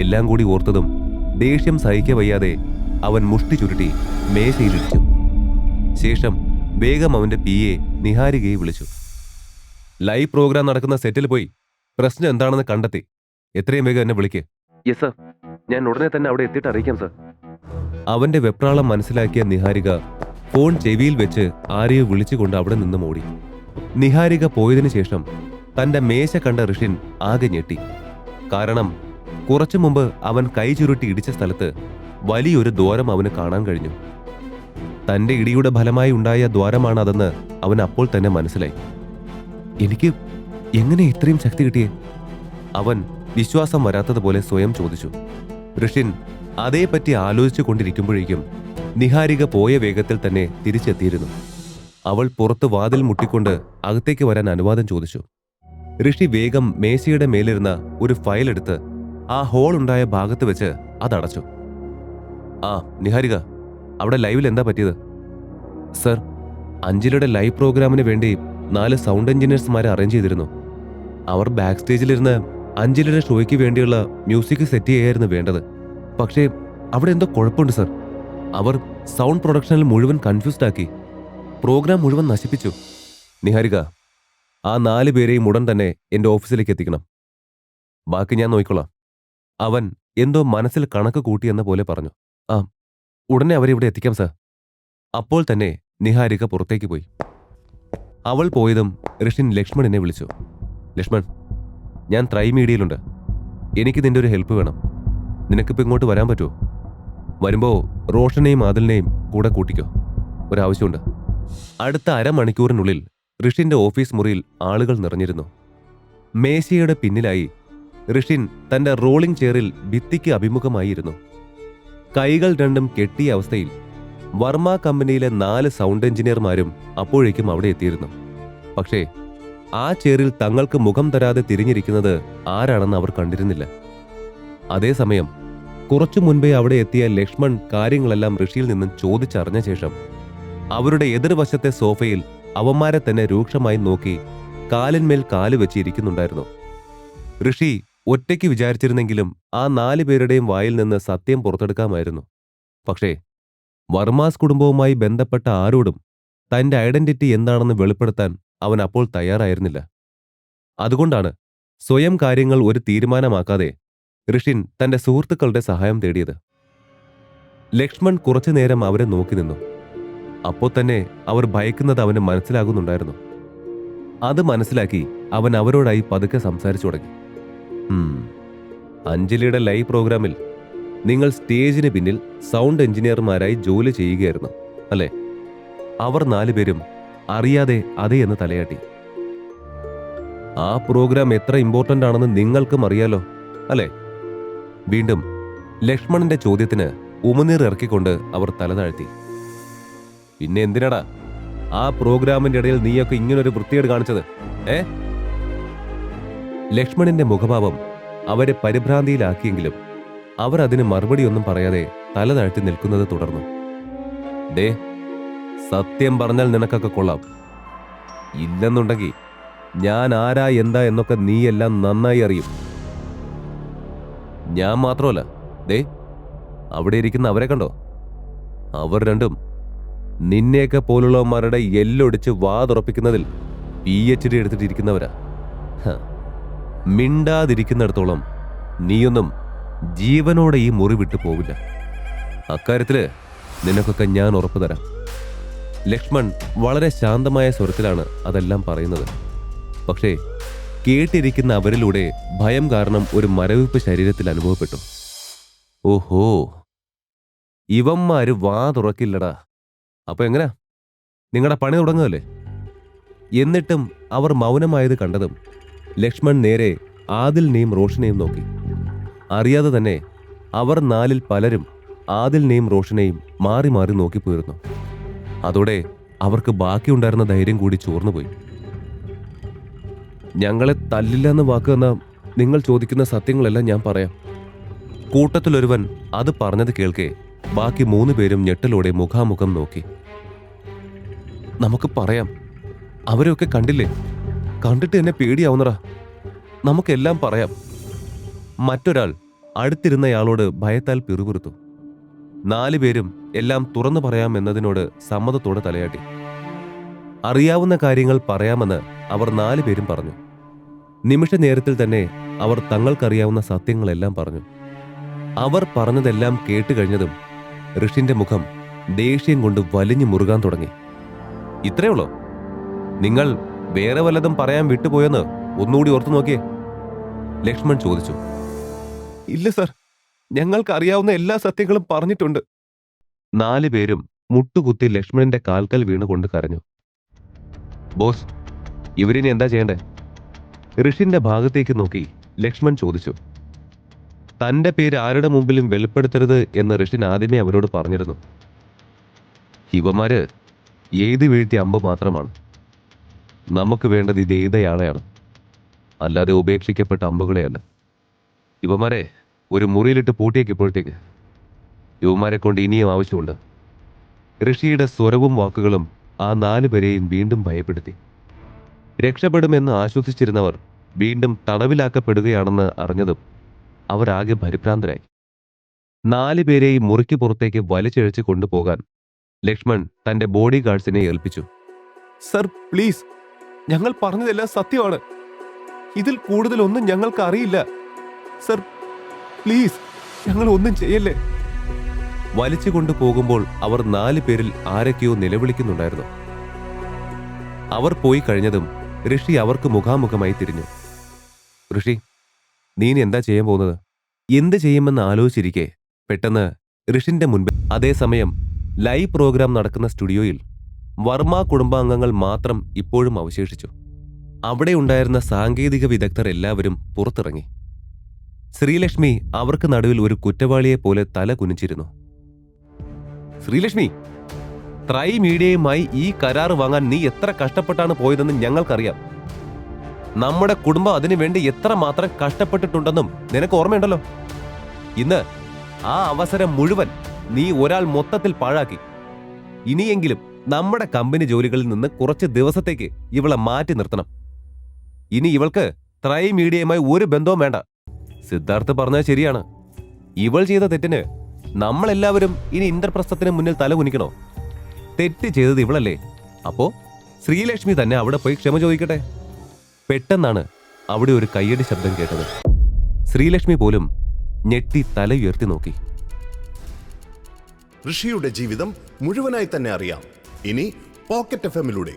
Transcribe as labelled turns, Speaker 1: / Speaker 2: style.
Speaker 1: എല്ലാം കൂടി ഓർത്തതും ദേഷ്യം സഹിക്ക വയ്യാതെ അവൻ മുഷ്ടി ചുരുട്ടി മേശയിലിടിച്ചു. ശേഷം വേഗം അവന്റെ പി എ നിഹാരികയെ വിളിച്ചു. ലൈവ് പ്രോഗ്രാം നടക്കുന്ന സെറ്റിൽ പോയി പ്രശ്നം എന്താണെന്ന് കണ്ടെത്തി. എത്രയും വേഗം എന്നെ വിളിക്ക്. യെസ് സർ ഞാൻ ഉടനെ തന്നെ അവിടെ എത്തിയിട്ട് അറിയിക്കാം സർ അവന്റെ വെപ്രാളം മനസ്സിലാക്കിയ നിഹാരിക ഫോൺ ചെവിയിൽ വെച്ച് ആരെയോ വിളിച്ചുകൊണ്ട് അവിടെ നിന്നും ഓടി നിഹാരിക പോയതിനു ശേഷം തന്റെ മേശ കണ്ട ഋഷിൻ ആകെ ഞെട്ടി. കാരണം കുറച്ചു മുമ്പ് അവൻ കൈ ചുരുട്ടി ഇടിച്ച സ്ഥലത്ത് വലിയൊരു ദ്വാരം അവന് കാണാൻ കഴിഞ്ഞു. തന്റെ ഇടിയുടെ ഫലമായി ഉണ്ടായ ദ്വാരമാണതെന്ന് അവൻ അപ്പോൾ തന്നെ മനസ്സിലായി. എനിക്ക് എങ്ങനെ ഇത്രയും ശക്തി കിട്ടിയേ? അവൻ വിശ്വാസം വരാത്തതുപോലെ സ്വയം ചോദിച്ചു. ഋഷിൻ അതേപ്പറ്റി ആലോചിച്ചു കൊണ്ടിരിക്കുമ്പോഴേക്കും നിഹാരിക പോയ വേഗത്തിൽ തന്നെ തിരിച്ചെത്തിയിരുന്നു. അവൾ പുറത്ത് വാതിൽ മുട്ടിക്കൊണ്ട് അകത്തേക്ക് വരാൻ അനുവാദം ചോദിച്ചു. ഋഷി വേഗം മേശയുടെ മേലിരുന്ന ഒരു ഫയൽ എടുത്ത് ആ ഹോൾ ഉണ്ടായ ഭാഗത്ത് വെച്ച് അതടച്ചു. ആ നിഹാരിക അവിടെ ലൈവിൽ എന്താ പറ്റിയത്? സർ അഞ്ജലിയുടെ ലൈവ് പ്രോഗ്രാമിന് വേണ്ടി നാല് സൗണ്ട് എഞ്ചിനീയേഴ്സ്മാരെ അറേഞ്ച് ചെയ്തിരുന്നു. അവർ ബാക്ക് സ്റ്റേജിലിരുന്ന് അഞ്ജലിയുടെ ഷോയ്ക്ക് വേണ്ടിയുള്ള മ്യൂസിക് സെറ്റ് ചെയ്യായിരുന്നു വേണ്ടത്. പക്ഷേ അവിടെ എന്തോ കുഴപ്പമുണ്ട് സർ. അവർ സൗണ്ട് പ്രൊഡക്ഷനിൽ മുഴുവൻ കൺഫ്യൂസ്ഡ് ആക്കി. പ്രോഗ്രാം മുഴുവൻ നശിപ്പിച്ചു. നിഹാരിക ആ നാല് പേരെയും ഉടൻ തന്നെ എന്റെ ഓഫീസിലേക്ക് എത്തിക്കണം. ബാക്കി ഞാൻ നോക്കിക്കൊള്ളാം അവൻ എന്തോ മനസ്സിൽ കണക്ക് കൂട്ടിയെന്ന പോലെ പറഞ്ഞു. ആ ഉടനെ അവരെ ഇവിടെ എത്തിക്കാം സർ. അപ്പോൾ തന്നെ നിഹാരിക പുറത്തേക്ക് പോയി. അവൾ പോയതും ഋഷിൻ ലക്ഷ്മണിനെ വിളിച്ചു. ലക്ഷ്മൺ ഞാൻ ത്രൈ മീഡിയയിലുണ്ട് എനിക്ക് നിന്റെ ഒരു ഹെൽപ്പ് വേണം. നിനക്കിപ്പോൾ ഇങ്ങോട്ട് വരാൻ പറ്റുമോ വരുമ്പോൾ റോഷനെയും ആദിലിനെയും കൂടെ കൂട്ടിക്കോ. ഒരാവശ്യമുണ്ട്. അടുത്ത അരമണിക്കൂറിനുള്ളിൽ ഋഷിന്റെ ഓഫീസ് മുറിയിൽ ആളുകൾ നിറഞ്ഞിരുന്നു. മേശയുടെ പിന്നിലായി ഋഷിൻ തന്റെ റോളിംഗ് ചെയറിൽ ഭിത്തിക്ക് അഭിമുഖമായിരുന്നു. കൈകൾ രണ്ടും കെട്ടിയ അവസ്ഥയിൽ വർമ്മ കമ്പനിയിലെ നാല് സൗണ്ട് എഞ്ചിനീയർമാരും അപ്പോഴേക്കും അവിടെ എത്തിയിരുന്നു. പക്ഷേ ആ ചെയറിൽ തങ്ങൾക്ക് മുഖം തരാതെ തിരിഞ്ഞിരിക്കുന്നത് ആരാണെന്ന് അവർ കണ്ടിരുന്നില്ല. അതേസമയം കുറച്ചു മുൻപേ അവിടെ എത്തിയ ലക്ഷ്മൺ കാര്യങ്ങളെല്ലാം ഋഷിയിൽ നിന്നും ചോദിച്ചറിഞ്ഞ ശേഷം അവരുടെ എതിർവശത്തെ സോഫയിൽ അവന്മാരെ തന്നെ രൂക്ഷമായി നോക്കി കാലിന്മേൽ കാൽ വെച്ചിരിക്കുന്നുണ്ടായിരുന്നു. ഋഷി ഒറ്റയ്ക്ക് വിചാരിച്ചിരുന്നെങ്കിലും ആ നാല് പേരുടെയും വായിൽ നിന്ന് സത്യം പുറത്തെടുക്കാമായിരുന്നു. പക്ഷേ വർമാസ് കുടുംബവുമായി ബന്ധപ്പെട്ട ആരോടും തന്റെ ഐഡന്റിറ്റി എന്താണെന്ന് വെളിപ്പെടുത്താൻ അവൻ അപ്പോൾ തയ്യാറായിരുന്നില്ല. അതുകൊണ്ടാണ് സ്വയം കാര്യങ്ങൾ ഒരു തീരുമാനമാക്കാതെ ഋഷിൻ തന്റെ സുഹൃത്തുക്കളുടെ സഹായം തേടിയത്. ലക്ഷ്മൺ കുറച്ചുനേരം അവരെ നോക്കി നിന്നു. അപ്പോൾ തന്നെ അവർ ഭയക്കുന്നത് അവന് മനസ്സിലാകുന്നുണ്ടായിരുന്നു. അത് മനസ്സിലാക്കി അവൻ അവരോടായി പതുക്കെ സംസാരിച്ചു തുടങ്ങി. "ഉം, അഞ്ജലിയുടെ ലൈവ് പ്രോഗ്രാമിൽ നിങ്ങൾ സ്റ്റേജിന് പിന്നിൽ സൗണ്ട് എഞ്ചിനീയർമാരായി ജോലി ചെയ്യുകയായിരുന്നു അല്ലേ? അവർ നാലുപേരും അറിയാതെ അതെ എന്ന് തലയാട്ടി. ആ പ്രോഗ്രാം എത്ര ഇമ്പോർട്ടന്റ് ആണെന്ന് നിങ്ങൾക്കും അറിയാലോ അല്ലേ? വീണ്ടും ലക്ഷ്മണന്റെ ചോദ്യത്തിന് ഉമനീർ ഇറക്കിക്കൊണ്ട് അവർ തല താഴ്ത്തി. പിന്നെ എന്തിനടാ? ആ പ്രോഗ്രാമിന്റെ ഇടയിൽ നീയൊക്കെ ഇങ്ങനൊരു വൃത്തികേട് കാണിച്ചത് ഏ? ലക്ഷ്മണന്റെ മുഖഭാവം അവരെ പരിഭ്രാന്തിയിലാക്കിയെങ്കിലും അവർ അതിന് മറുപടിയൊന്നും പറയാതെ തല താഴ്ത്തി നിൽക്കുന്നത് തുടർന്നു. ദേ സത്യം പറഞ്ഞാൽ നിനക്കൊക്കെ കൊള്ളാം. ഇല്ലെന്നുണ്ടെങ്കിൽ ഞാൻ ആരാ എന്താ എന്നൊക്കെ നീയെല്ലാം നന്നായി അറിയും. ഞാൻ മാത്രമല്ല ദേ അവിടെ ഇരിക്കുന്ന അവരെ കണ്ടോ? അവർ രണ്ടും നിന്നെയൊക്കെ പോലുള്ളവന്മാരുടെ എല്ലൊടിച്ച് വാതുറപ്പിക്കുന്നതിൽ പി എച്ച് ഡി എടുത്തിട്ടിരിക്കുന്നവരാ. മിണ്ടാതിരിക്കുന്നിടത്തോളം നീയൊന്നും ജീവനോടെ ഈ മുറി വിട്ടു പോവില്ല. അക്കാര്യത്തിൽ നിനക്കൊക്കെ ഞാൻ ഉറപ്പു തരാം. ലക്ഷ്മൺ വളരെ ശാന്തമായ സ്വരത്തിലാണ് അതെല്ലാം പറയുന്നത്. പക്ഷേ കേട്ടിരിക്കുന്ന അവരിലൂടെ ഭയം കാരണം ഒരു മരവിപ്പ് ശരീരത്തിൽ അനുഭവപ്പെട്ടു. ഓഹോ ഇവന്മാര് വാ തുറക്കില്ലടാ. അപ്പൊ എങ്ങനാ? നിങ്ങളുടെ പണി തുടങ്ങുകയല്ലേ? എന്നിട്ടും അവർ മൗനമായത് കണ്ടതും ലക്ഷ്മൺ നേരെ ആദിലിനെയും റോഷനെയും നോക്കി. അറിയാതെ തന്നെ അവർ നാലിൽ പലരും ആദിലിനെയും റോഷനെയും മാറി മാറി നോക്കിപ്പോയിരുന്നു അതോടെ അവർക്ക് ബാക്കിയുണ്ടായിരുന്ന ധൈര്യം കൂടി ചോർന്നുപോയി ഞങ്ങളെ തല്ലില്ലെന്ന് വാക്ക് തന്ന നിങ്ങൾ ചോദിക്കുന്ന സത്യങ്ങളെല്ലാം ഞാൻ പറയാം. കൂട്ടത്തിലൊരുവൻ അത് പറഞ്ഞത് കേൾക്കെ ബാക്കി മൂന്ന് പേരും ഞെട്ടലോടെ മുഖാമുഖം നോക്കി. നമുക്ക് പറയാം. അവരെയൊക്കെ കണ്ടില്ലേ? കണ്ടിട്ട് എന്നെ പേടിയാവുന്നടാ. നമുക്കെല്ലാം പറയാം. മറ്റൊരാൾ അടുത്തിരുന്നയാളോട് ഭയത്താൽ പിറുപിറുത്തു. നാലുപേരും എല്ലാം തുറന്നു പറയാമെന്നതിനോട് സമ്മതത്തോടെ തലയാട്ടി. അറിയാവുന്ന കാര്യങ്ങൾ പറയാമെന്ന് അവർ നാലുപേരും പറഞ്ഞു. നിമിഷ നേരത്തിൽ തന്നെ അവർ തങ്ങൾക്കറിയാവുന്ന സത്യങ്ങളെല്ലാം പറഞ്ഞു. അവർ പറഞ്ഞതെല്ലാം കേട്ട് കഴിഞ്ഞതും ഋഷിന്റെ മുഖം ദേഷ്യം കൊണ്ട് വലിഞ്ഞു മുറുകാൻ തുടങ്ങി. ഇത്രയുള്ളോ നിങ്ങൾ വേറെ വല്ലതും പറയാൻ വിട്ടുപോയെന്ന് ഒന്നുകൂടി ഓർത്തു നോക്കിയേ. ലക്ഷ്മൺ ചോദിച്ചു. ഇല്ല സർ. ഞങ്ങൾക്ക് അറിയാവുന്ന എല്ലാ സത്യങ്ങളും പറഞ്ഞിട്ടുണ്ട്. നാല് പേരും മുട്ടുകുത്തി ലക്ഷ്മണന്റെ കാൽക്കൽ വീണുകൊണ്ട് കരഞ്ഞു. ബോസ് ഇവരിനി എന്താ ചെയ്യണ്ടേ? ഋഷിന്റെ ഭാഗത്തേക്ക് നോക്കി ലക്ഷ്മൺ ചോദിച്ചു. തന്റെ പേര് ആരുടെ മുമ്പിലും വെളിപ്പെടുത്തരുത് എന്ന് ഋഷിൻ ആദ്യമേ അവരോട് പറഞ്ഞിരുന്നു. ഹിവമാര് ഏത് വീഴ്ത്തിയ അമ്പ് മാത്രമാണ്. നമുക്ക് വേണ്ടത് ഇത് എഴുതയാളെയാണ് അല്ലാതെ ഉപേക്ഷിക്കപ്പെട്ട അമ്പുകളെയല്ല. ഇവന്മാരെ ഒരു മുറിയിലിട്ട് പൂട്ടിയേക്കിപ്പോഴത്തേക്ക് യുവമാരെ കൊണ്ട് ഇനിയും ആവശ്യമുണ്ട്. ഋഷിയുടെ സ്വരവും വാക്കുകളും ആ നാലു പേരെയും വീണ്ടും ഭയപ്പെടുത്തി. രക്ഷപ്പെടുമെന്ന് ആശ്വസിച്ചിരുന്നവർ വീണ്ടും തടവിലാക്കപ്പെടുകയാണെന്ന് അറിഞ്ഞതും അവരാകെ പരിഭ്രാന്തരായി. നാല് പേരെയും മുറിക്ക് പുറത്തേക്ക് വലിച്ചെഴിച്ച് കൊണ്ടുപോകാൻ ലക്ഷ്മൺ തന്റെ ബോഡി ഗാർഡ്സിനെ ഏൽപ്പിച്ചു. സർ പ്ലീസ് ഞങ്ങൾ പറഞ്ഞതെല്ലാം സത്യമാണ്. ഇതിൽ കൂടുതലൊന്നും ഞങ്ങൾക്ക് അറിയില്ല. സർ പ്ലീസ് ഞങ്ങൾ ഒന്നും ചെയ്യല്ലേ? വലിച്ചു കൊണ്ടുപോകുമ്പോൾ അവർ നാല് പേരിൽ ആരൊക്കെയോ നിലവിളിക്കുന്നുണ്ടായിരുന്നു. അവർ പോയി കഴിഞ്ഞതും ഋഷി അവർക്ക് മുഖാമുഖമായി തിരിഞ്ഞു. ഋഷി നീ എന്താ ചെയ്യാൻ പോകുന്നത്? എന്ത് ചെയ്യുമെന്ന് ആലോചിച്ചിരിക്കെ പെട്ടെന്ന് ഋഷിന്റെ മുൻപിൽ അതേസമയം ലൈവ് പ്രോഗ്രാം നടക്കുന്ന സ്റ്റുഡിയോയിൽ വർമ്മ കുടുംബാംഗങ്ങൾ മാത്രം ഇപ്പോഴും അവശേഷിച്ചു. അവിടെ ഉണ്ടായിരുന്ന സാങ്കേതിക വിദഗ്ധർ എല്ലാവരും പുറത്തിറങ്ങി. ശ്രീലക്ഷ്മി അവർക്ക് നടുവിൽ ഒരു കുറ്റവാളിയെ പോലെ തല കുനിച്ചിരുന്നു. ശ്രീലക്ഷ്മി ത്രൈ മീഡിയയുമായി ഈ കരാർ വാങ്ങാൻ നീ എത്ര കഷ്ടപ്പെട്ടാണ് പോയതെന്ന് ഞങ്ങൾക്കറിയാം. നമ്മുടെ കുടുംബം അതിനുവേണ്ടി എത്ര മാത്രം കഷ്ടപ്പെട്ടിട്ടുണ്ടെന്നും നിനക്ക് ഓർമ്മയുണ്ടല്ലോ. ഇന്ന് ആ അവസരം മുഴുവൻ നീ ഒരാൾ മൊത്തത്തിൽ പാഴാക്കി. ഇനിയെങ്കിലും നമ്മുടെ കമ്പനി ജോലികളിൽ നിന്ന് കുറച്ച് ദിവസത്തേക്ക് ഇവളെ മാറ്റി നിർത്തണം. ഇനി ഇവൾക്ക് ത്രൈ മീഡിയയുമായി ഒരു ബന്ധവും വേണ്ട. സിദ്ധാർത്ഥ് പറഞ്ഞത് ശരിയാണ്. ഇവൾ ചെയ്ത തെറ്റിന് നമ്മളെല്ലാവരും ഇനി ഇന്ദ്രപ്രസ്ഥത്തിന് മുന്നിൽ തല കുനിക്കണോ? തെറ്റ് ചെയ്തത് ഇവളല്ലേ? അപ്പോ ശ്രീലക്ഷ്മി തന്നെ അവിടെ പോയി ക്ഷമ ചോദിക്കട്ടെ? പെട്ടെന്നാണ് അവിടെ ഒരു കയ്യടി ശബ്ദം കേട്ടത്. ശ്രീലക്ഷ്മി പോലും ഞെട്ടി തല ഉയർത്തി നോക്കി.
Speaker 2: ഋഷിയുടെ ജീവിതം മുഴുവനായി തന്നെ അറിയാം. ഇനി പോക്കറ്റ് എഫ് എമ്മിലൂടെ.